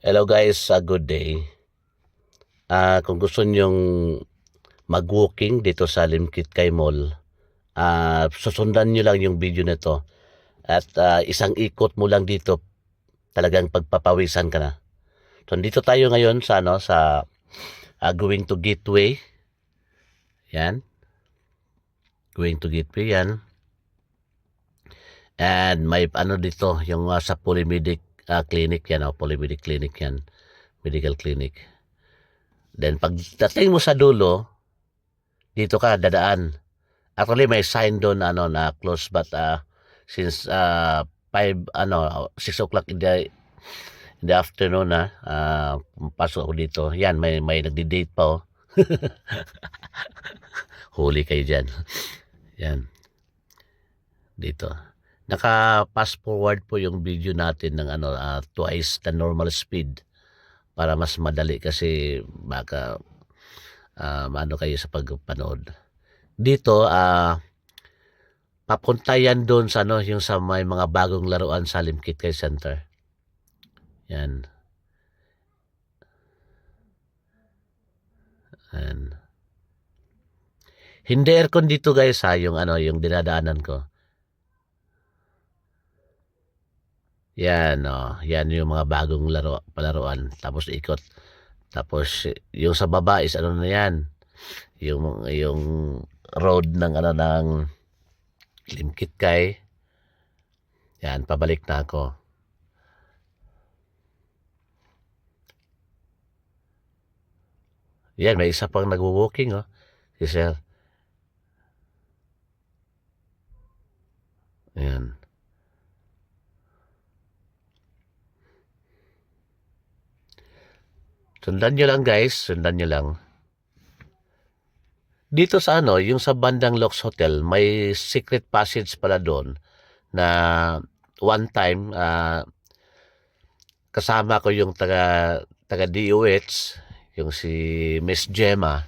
Hello guys, a good day. Ah, kung gusto nyong mag-walking dito sa Limkit Kay Mall, ah, susundan nyo lang yung video nito. At ah, isang ikot mo lang dito, talagang pagpapawisan ka na. So, dito tayo ngayon sa, ano, sa ah, going to Gateway. Yan. Going to Gateway, yan. And may ano dito, yung ah, sa Polymedic ah, Clinic yan, oh, Polymedic Clinic yan. Medical Clinic. Then pagdating mo sa dulo, dito ka dadaan. Actually may sign doon ano na close but uh, since uh, 5 ano 6 o'clock in the in the afternoon na uh, pasok ako dito. Yan may may nagdi-date pa oh. Huli kayo diyan. Yan. Dito. Naka-fast forward po yung video natin ng ano uh, twice the normal speed para mas madali kasi baka uh, ano kayo sa pagpanood. Dito ah papunta yan doon sa ano yung sa may mga bagong laruan sa Limkit Kay Center. Yan. Yan. Hindi aircon dito guys ha, yung ano, yung dinadaanan ko. Yan, oh. Yan yung mga bagong laro, palaruan. Tapos ikot. Tapos yung sa baba is ano na yan. Yung yung road ng ano ng Limkit Kay. Yan, pabalik na ako. Yan, may isa pang nagwo-walking, oh. Si Sir. Yan. Sundan nyo lang guys, sundan nyo lang. Dito sa ano, yung sa bandang Lux Hotel, may secret passage pala doon na one time ah, kasama ko yung taga taga DOH, yung si Miss Gemma.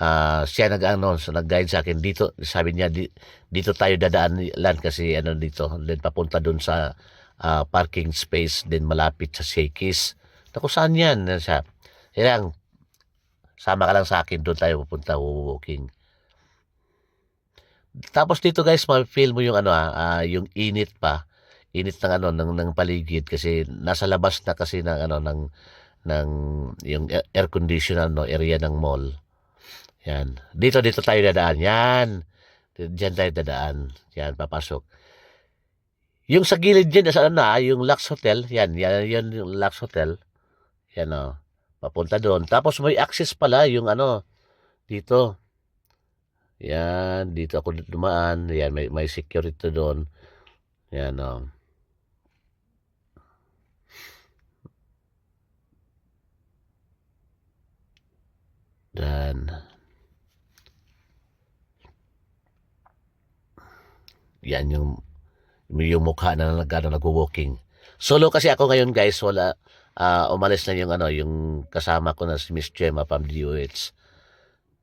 ah siya nag so nag-guide sa akin dito. Sabi niya di, dito tayo dadaan lan kasi ano dito, then papunta doon sa ah, parking space din malapit sa Shakey's. Naku, saan yan? Siya, yan, sama ka lang sa akin, doon tayo pupunta, walking. Tapos dito guys, ma-feel mo yung ano ah, ah, yung init pa. Init ng ano ng, ng paligid kasi nasa labas na kasi ng ano ng ng yung air conditioner no area ng mall. Yan. Dito dito tayo dadaan. Yan. Diyan tayo dadaan. Yan papasok. Yung sa gilid dyan, saan na, yung Lux Hotel, yan, yan, yung Lux Hotel. Yan o, papunta doon. Tapos may access pala yung ano, dito. Yan, dito ako dumaan. Yan, may, may security doon. Yan o. Dan. Yan yung yung mukha na nag ano. Solo kasi ako ngayon guys, wala ah, umalis na yung ano, yung kasama ko na si Miss Gemma from DOH.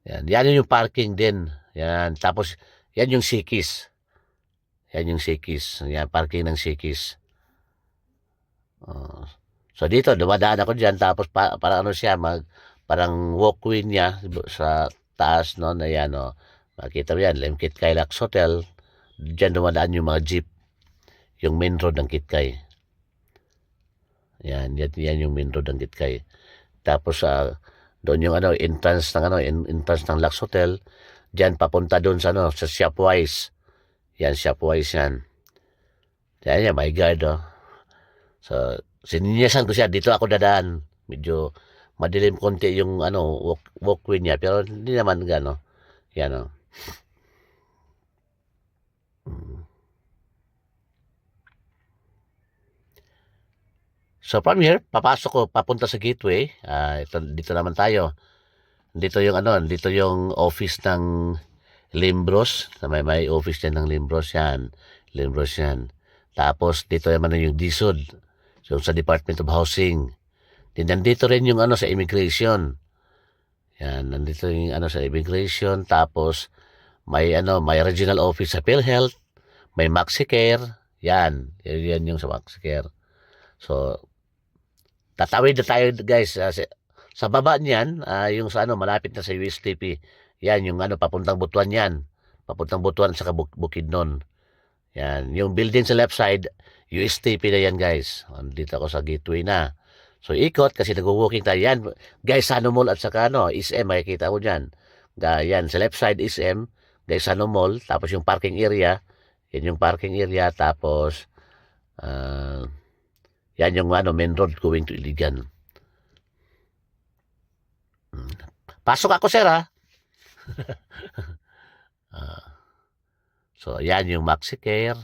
Yan, yan yung parking din. Yan, tapos yan yung Sikis. Yan yung Sikis. Yan, parking ng Sikis. Oh. So dito, dumadaan ako diyan tapos pa, para ano siya, mag, parang walkway niya sa taas no, na yan, oh. Makita mo yan, Lemkit Kylax Hotel. Diyan dumadaan yung mga jeep yung main road ng Kitkay. Yan, yan, yan yung main road ng Kitkay. Tapos sa doon yung ano entrance ng ano en- entrance ng Lux Hotel. Diyan papunta doon sa ano sa Shopwise. Yan Shopwise yan. Yan yan, my God oh. So, sininyasan ko siya dito ako dadaan. Medyo madilim konti yung ano walk, walkway niya pero hindi naman gano. Yan oh. So from here, papasok ko papunta sa gateway. Ah, ito dito naman tayo. Dito yung ano, dito yung office ng Limbros. May may office din ng Limbros yan. Limbros yan. Tapos dito naman yung DSUD. So sa Department of Housing. Din nandito rin yung ano sa immigration. Yan, nandito yung ano sa immigration. Tapos may ano, may regional office sa PhilHealth. May MaxiCare. Yan, yan yung sa MaxiCare. So, tatawid na tayo guys. ah, sa, sa baba niyan, ah, yung sa ano, malapit na sa USTP. Yan, yung ano, papuntang Butuan yan. Papuntang Butuan sa Buk- Bukidnon. Yan, yung building sa left side, USTP na yan guys. Dito ako sa gateway na. So ikot kasi nag-walking tayo. Yan, guys, Sano Mall at saka ano, SM, makikita ko dyan. Ga, yan, sa left side SM, guys, Sano Mall. Tapos yung parking area, yan yung parking area. Tapos, ah, yan yung ano, main road going to Iligan. Hmm. Pasok ako, sir, ha? Ah. so, yan yung MaxiCare.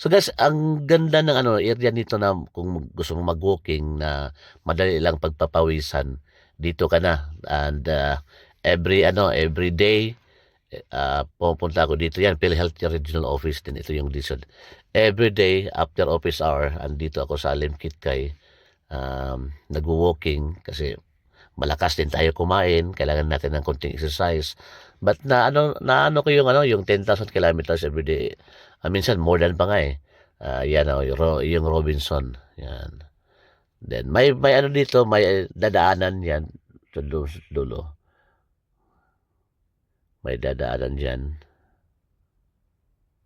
So guys, ang ganda ng ano area nito na kung gusto mo mag-walking na madali lang pagpapawisan, dito ka na. And uh, every ano, every day uh, pupunta ako dito yan, PhilHealth Regional Office din ito yung dito. Every day after office hour, andito ako sa Alimkit kay um, nagwo-walking kasi malakas din tayo kumain, kailangan natin ng konting exercise. But na ano na ano ko yung ano yung 10,000 kilometers every day. Ah, minsan more than pa nga eh. Ah, yan oh, yung, yung Robinson. Yan. Then may may ano dito, may eh, dadaanan yan sa dulo. May dadaanan diyan.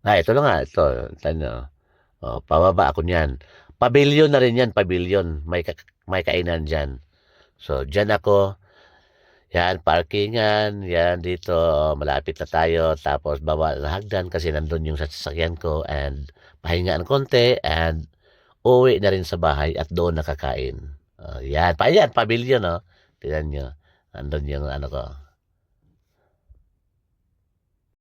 Ah, ito na nga, ito. Ano, oh, pababa ako niyan. Pavilion na rin yan, pavilion. May, ka- may kainan dyan. So, dyan ako. Yan, parkingan. Yan, dito. Malapit na tayo. Tapos, baba na hagdan kasi nandun yung sasakyan ko. And, pahingaan konti. And, uwi na rin sa bahay at doon nakakain. Uh, yan, pa yan, pavilion, no? Tignan nyo. Nandun yung ano ko.